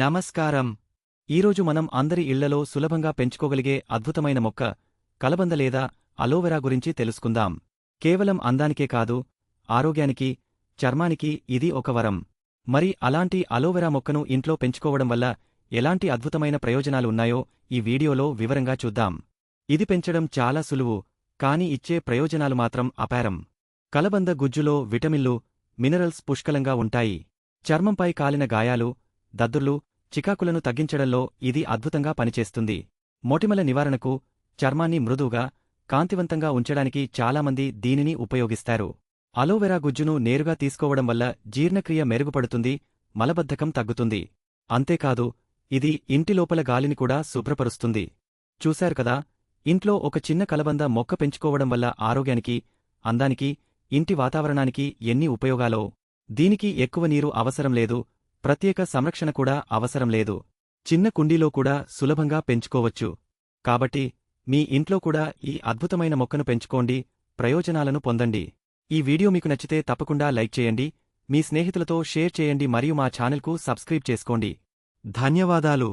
నమస్కారం. ఈరోజు మనం అందరి ఇళ్ళలో సులభంగా పెంచుకోగలిగే అద్భుతమైన మొక్క కలబంద లేదా అలోవెరా గురించి తెలుసుకుందాం. కేవలం అందానికే కాదు ఆరోగ్యానికి చర్మానికి ఇది ఒక వరం. మరి అలాంటి అలోవెరా మొక్కను ఇంట్లో పెంచుకోవడం వల్ల ఎలాంటి అద్భుతమైన ప్రయోజనాలు ఉన్నాయో ఈ వీడియోలో వివరంగా చూద్దాం. ఇది పెంచడం చాలా సులువు కాని ఇచ్చే ప్రయోజనాలు మాత్రం అపారం. కలబంద గుజ్జులో విటమిన్లు మినరల్స్ పుష్కలంగా ఉంటాయి. చర్మంపై కాలిన గాయాలు దద్దుర్లు చికాకులను తగ్గించడంలో ఇది అద్భుతంగా పనిచేస్తుంది. మొటిమల నివారణకు చర్మాన్ని మృదువుగా కాంతివంతంగా ఉంచడానికి చాలామంది దీనిని ఉపయోగిస్తారు. అలోవెరా గుజ్జును నేరుగా తీసుకోవడం వల్ల జీర్ణక్రియ మెరుగుపడుతుంది మలబద్ధకం తగ్గుతుంది. అంతేకాదు ఇది ఇంటి లోపల గాలిని కూడా శుభ్రపరుస్తుంది. చూశారు కదా ఇంట్లో ఒక చిన్న కలబంద మొక్క పెంచుకోవడం వల్ల ఆరోగ్యానికి అందానికి ఇంటి వాతావరణానికి ఎన్ని ఉపయోగాలో. దీనికి ఎక్కువ నీరు అవసరం లేదు ప్రత్యేక సంరక్షణ కూడా అవసరం లేదు. చిన్న కుండీలో కూడా సులభంగా పెంచుకోవచ్చు. కాబట్టి మీ ఇంట్లో కూడా ఈ అద్భుతమైన మొక్కను పెంచుకోండి ప్రయోజనాలను పొందండి. ఈ వీడియో మీకు నచ్చితే తప్పకుండా లైక్ చేయండి మీ స్నేహితులతో షేర్ చేయండి మరియు మా ఛానల్కు సబ్స్క్రైబ్ చేసుకోండి. ధన్యవాదాలు.